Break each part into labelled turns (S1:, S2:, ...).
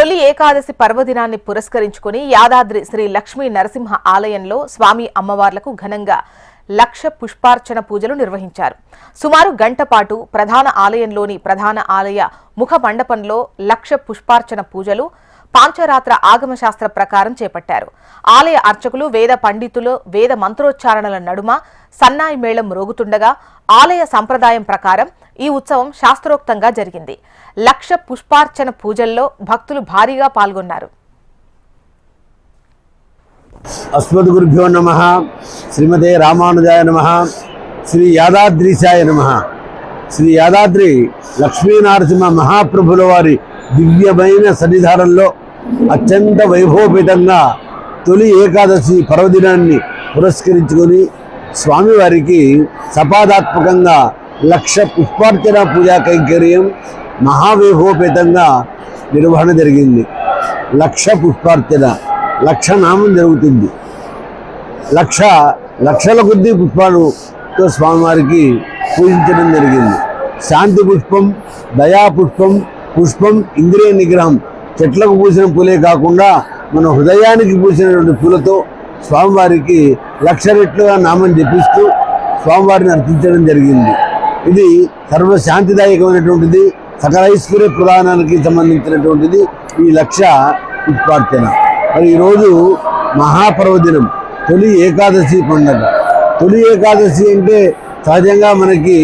S1: తొలి ఏకాదశి పర్వదినాన్ని పురస్కరించుకుని యాదాద్రి శ్రీ లక్ష్మీ నరసింహ ఆలయంలో స్వామి అమ్మవార్లకు ఘనంగా లక్ష పుష్పార్చన పూజలు నిర్వహించారు. సుమారు గంట పాటు ప్రధాన ఆలయంలోని ప్రధాన ఆలయ ముఖ మండపంలో లక్ష పుష్పార్చన పూజలు పాంచరాత్ర ఆగమ శాస్త్ర ప్రకారం చేపట్టారు. ఆలయ అర్చకులు వేద పండితులు వేద మంత్రోచ్చారణల నడుమ సన్నాయి మేళం రోగుతుండగా ఆలయ సంప్రదాయం ప్రకారం ఈ ఉత్సవం శాస్త్రోక్తంగా జరిగింది. లక్ష పుష్పార్చన పూజల్లో భక్తులు భారీగా పాల్గొన్నారు.
S2: అస్మద్గురుభ్యో నమ. శ్రీమతే రామానుజాయ నమ. శ్రీ యాదాద్రీశాయ నమ. శ్రీ యాదాద్రి లక్ష్మీనరసింహ మహాప్రభుల వారి దివ్యమైన సన్నిధానంలో అత్యంత వైభవపేతంగా తొలి ఏకాదశి పర్వదినాన్ని పురస్కరించుకొని స్వామివారికి సపాదాత్మకంగా లక్ష పుష్పార్చన పూజా కైంకర్యం మహావైభవపేతంగా నిర్వహణ జరిగింది. లక్ష పుష్పార్చన లక్ష నామం జరుగుతుంది. లక్ష లక్షల కొద్ది పుష్పాలతో స్వామివారికి పూజించడం జరిగింది. శాంతి పుష్పం దయా పుష్పం పుష్పం ఇంద్రియ నిగ్రహం చెట్లకు పూసిన పూలే కాకుండా మన హృదయానికి పూసినటువంటి పూలతో స్వామివారికి లక్ష రెట్లుగా నామం జపిస్తూ స్వామివారిని అర్పించడం జరిగింది. ఇది సర్వశాంతిదాయకమైనటువంటిది సకలైశ్వర్య ప్రధానానికి సంబంధించినటువంటిది ఈ లక్ష పుష్పార్చన. మరి ఈరోజు మహాపర్వదినం తొలి ఏకాదశి పండుగ. తొలి ఏకాదశి అంటే సహజంగా మనకి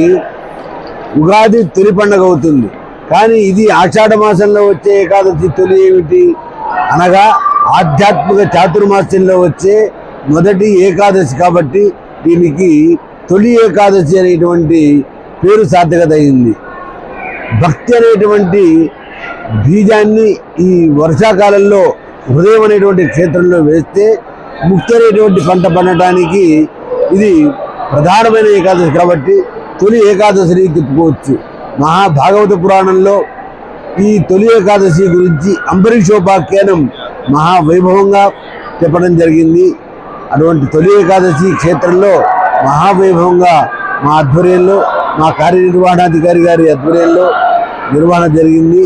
S2: ఉగాది తొలి పండుగ అవుతుంది. కానీ ఇది ఆషాఢ మాసంలో వచ్చే ఏకాదశి తొలి ఏమిటి? అనగా ఆధ్యాత్మిక చాతుర్మాస్యంలో వచ్చే మొదటి ఏకాదశి కాబట్టి దీనికి తొలి ఏకాదశి అనేటువంటి పేరు సార్థకత అయింది భక్తి అనేటువంటి బీజాన్ని ఈ వర్షాకాలంలో హృదయం అనేటువంటి క్షేత్రంలో వేస్తే ముక్తి అనేటువంటి పంట పండటానికి ఇది ప్రధానమైన ఏకాదశి కాబట్టి తొలి ఏకాదశిని తిప్పుకోవచ్చు మహాభాగవత పురాణంలో ఈ తొలి ఏకాదశి గురించి అంబరీషోపాఖ్యానం మహావైభవంగా చెప్పడం జరిగింది. అటువంటి తొలి ఏకాదశి క్షేత్రంలో మహావైభవంగా మా ఆధ్వర్యంలో మా కార్యనిర్వహణాధికారి గారి ఆధ్వర్యంలో నిర్వహణ జరిగింది.